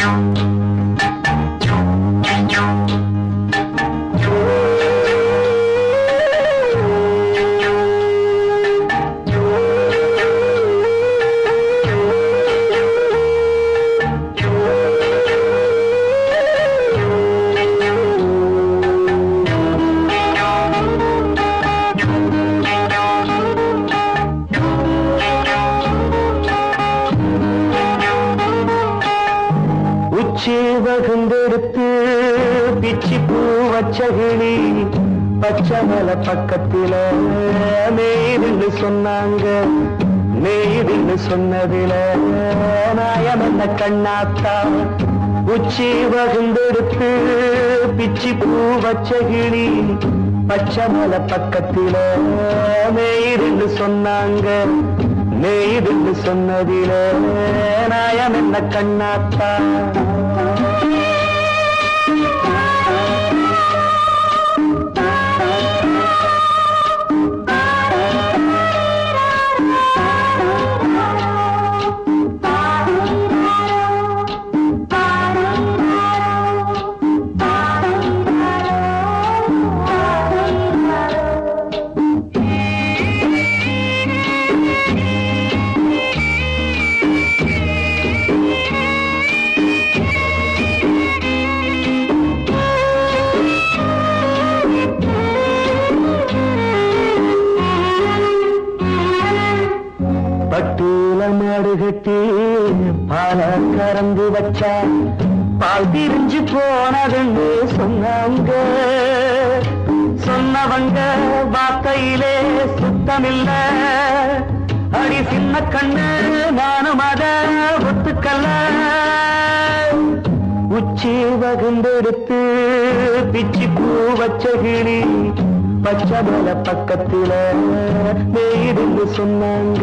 உச்சி உச்சி பிச்சி பூ வச்ச கிளி பச்சை மலை பக்கத்தில மேயிருந்து சொன்னாங்க. மேயிருந்து சொன்னதில நாயம் என்ன கண்ணாத்தான் பட்டூல பால கறந்து வச்சா பால் பிரிஞ்சு போனதுன்னு சொன்னாங்க. சொன்னவங்க வார்த்தையிலே சுத்தமில்ல. அடி சின்ன கண்ணு நானும் அத ஒத்துக்கல்ல உச்சி வகுந்தெடுத்து பிச்சி பூ வச்ச கிளி பச்சை மலை பக்கத்தில சொன்னாங்க.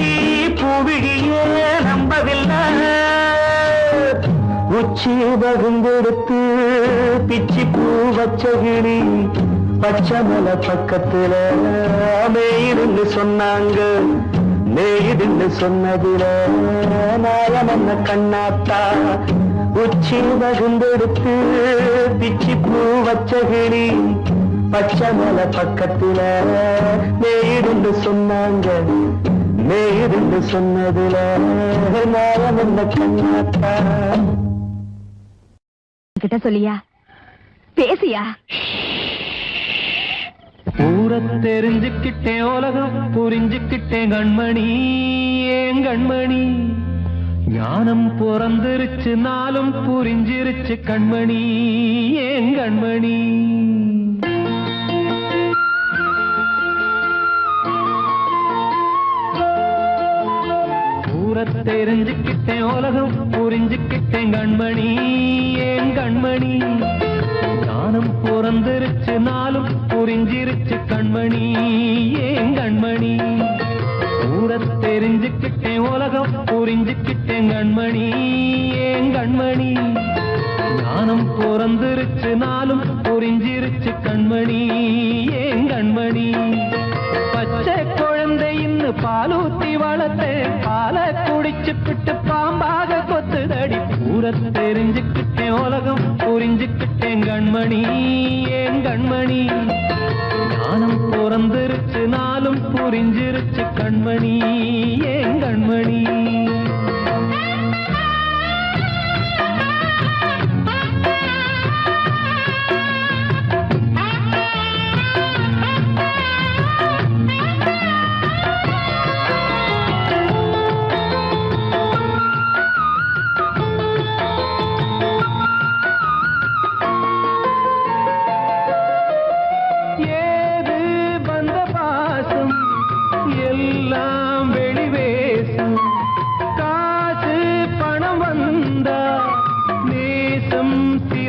சித்தகத்தி பூவிழியே நம்பவில்லை. உச்சி வகுந்தெடுத்து பிச்சி பூ வச்ச கிளி பச்சை மலை பக்கத்துல மேயிருந்து சொன்னாங்க. மேயிருந்து சொன்னதுல நாயம் என்ன கண்ணாத்தா உச்சி வகுந்தெடுத்து பிச்சி பூ வச்ச கிளி பச்சை மலை பக்கத்துல மேயிருந்து சொன்னாங்க. மேயிருந்து சொன்னதுல நாயம் என்ன கண்ணாத்தா. கிட்ட சொல்லியா? பேசியா? ஊர தெரிஞ்சுக்கிட்டேன் உலகம் புரிஞ்சுக்கிட்டேன் கண்மணி ஏன் கண்மணி? ஞானம் பிறந்திருச்சு நாளும் புரிஞ்சிருச்சு கண்மணி ஏன் கண்மணி? உலகத் தெரிஞ்சுக்கிட்டேன் உலகம் புரிஞ்சுக்கிட்டேன் கண்மணி. ஏன் கண்மணி? ஞானம் பிறந்திருச்சு நாளும் புரிஞ்சிருச்சு கண்மணி. ஏன் கண்மணி? கூட தெரிஞ்சுக்கிட்டேன் உலகம் புரிஞ்சுக்கிட்டேன் கண்மணி. ஏன் கண்மணி? ஞானம் பிறந்திருச்சு நாளும் புரிஞ்சிருச்சு கண்மணி. ஏன் கண்மணி? பச்சை குழந்தை இன்னு பாலூத்தி வளர்த்து பிட்டு பாம்பாக கொத்துதடி. ஊரை தெரிஞ்சுக்கிட்டேன் உலகம் புரிஞ்சுக்கிட்டேன் கண்மணி ஏன் கண்மணி? ஞானம் பிறந்திருச்சு நாளும் புரிஞ்சிருச்சு கண்மணி ஏன் கண்மணி?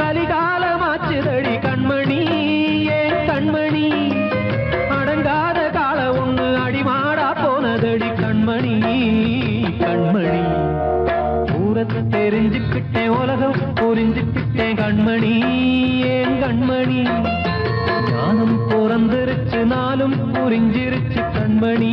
கலிகாலமாச்சுதடி கண்மணி ஏன் கண்மணி. அடங்காத கால ஒண்ணு அடிமாடா போனதடி கண்மணி கண்மணி. ஊரத்தை தெரிஞ்சுக்கிட்டேன் உலகம் புரிஞ்சுக்கிட்டேன் கண்மணி ஏன் கண்மணி. ஞானம் பிறந்திருச்சு நாளும் புரிஞ்சிருச்சு கண்மணி.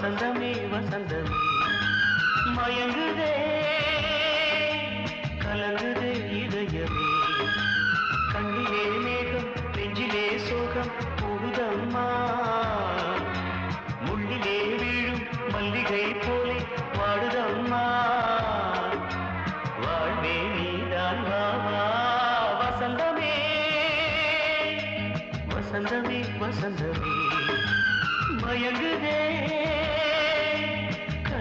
வசந்தமே வசந்தமே. மயங்குதே கலங்குதே இதயமே. கண்ணிலே மேகம் நெஞ்சிலே சோகம் புகுதம்மா முள்ளிலே வீழும் மல்லிகை போலே வாடுதம்மா. வாழ்வே நீதான் வாவா வசந்தமே. வசந்தமே வசந்தமே. மயங்குதே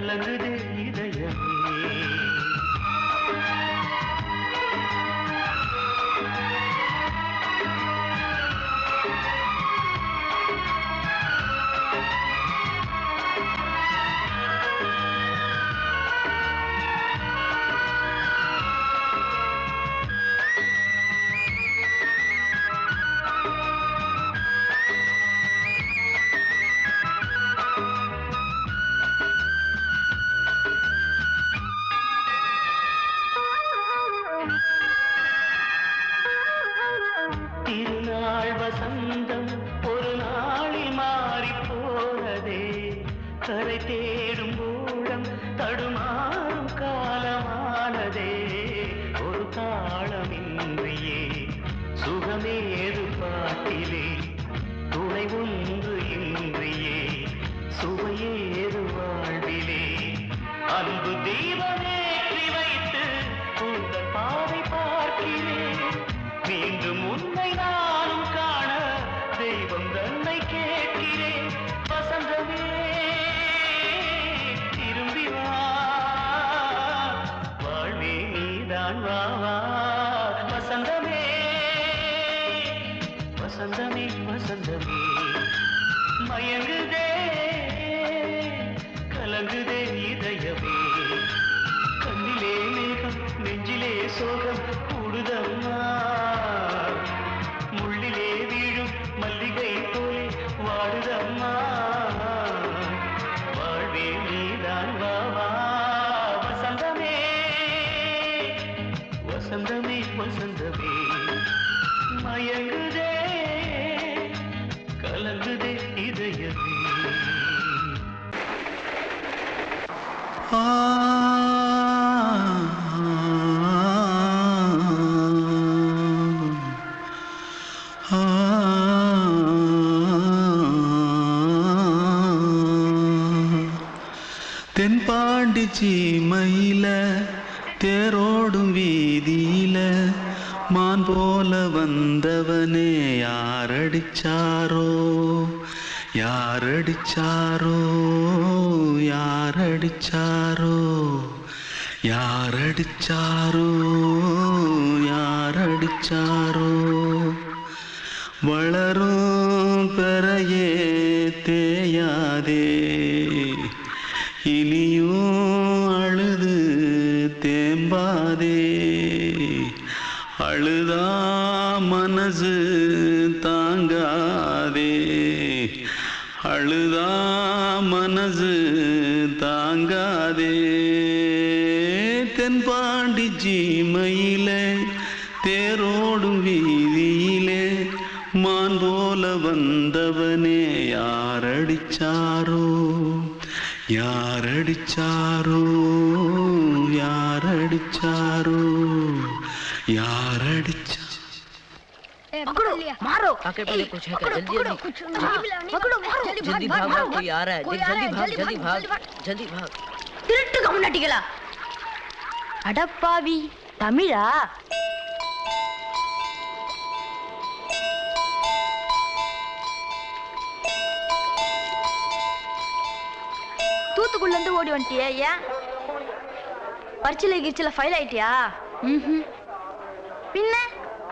கலங்குதே வசந்தமே வசந்தமே. மயங்குதே கலங்குதே இதயமே. ஆ ಚಾರು ವಳರು पकड़ो मारो आके पहले कुछ है क्या? जल्दी जल्दी कुछ पकड़ो मारो जल्दी भाग भाग कोई आ रहा है जल्दी भाग जल्दी भाग जल्दी भाग திருட்டு கம்முனாட்டிகளா அடப்பாவி தமிழா தூத்துக்குள்ள இருந்து ஓடி வந்துட்டியா ஏன் பரிச்சில கிரிச்சில ஃபைல் ஆயிட்டியா ம் பின்ன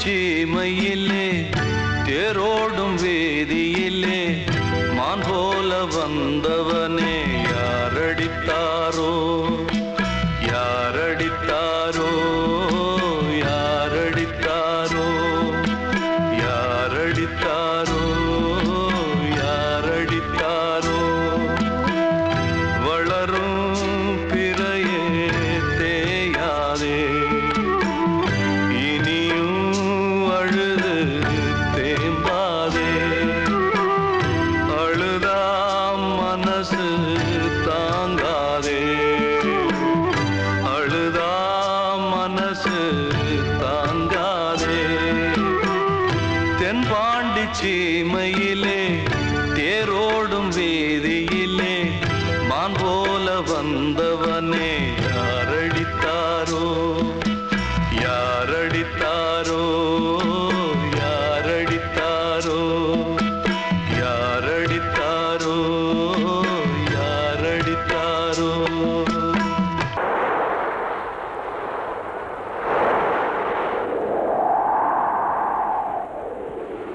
பச்சை மயிலே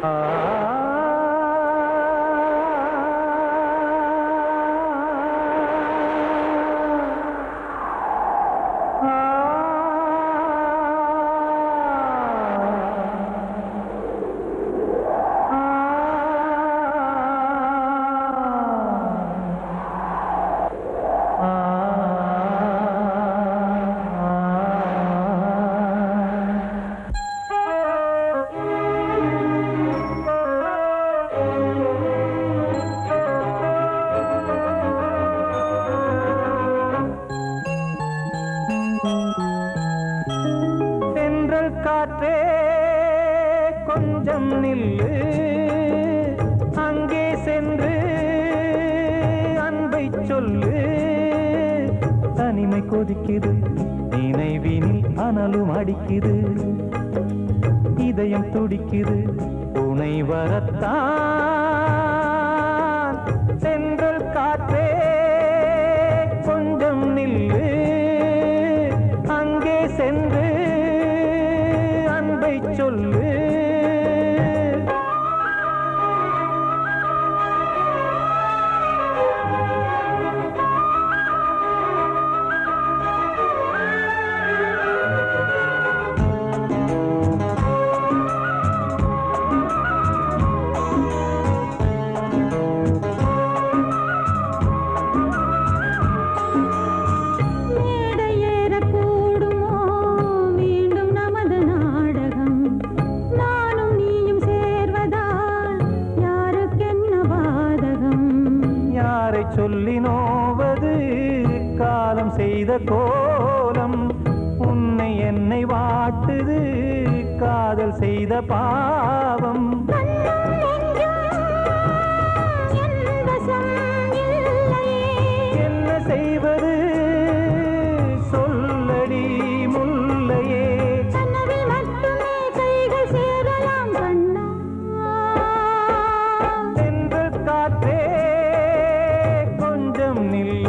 uh... சென்று அங்கே சென்று அன்பை சொல்லு. தனிமை கொதிக்குது நினைவினில் அனலும் அடிக்குது. இதயம் துடிக்குது துணை வரத்தான் കണ്ണിൽ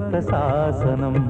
शासनम्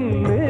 நில்லு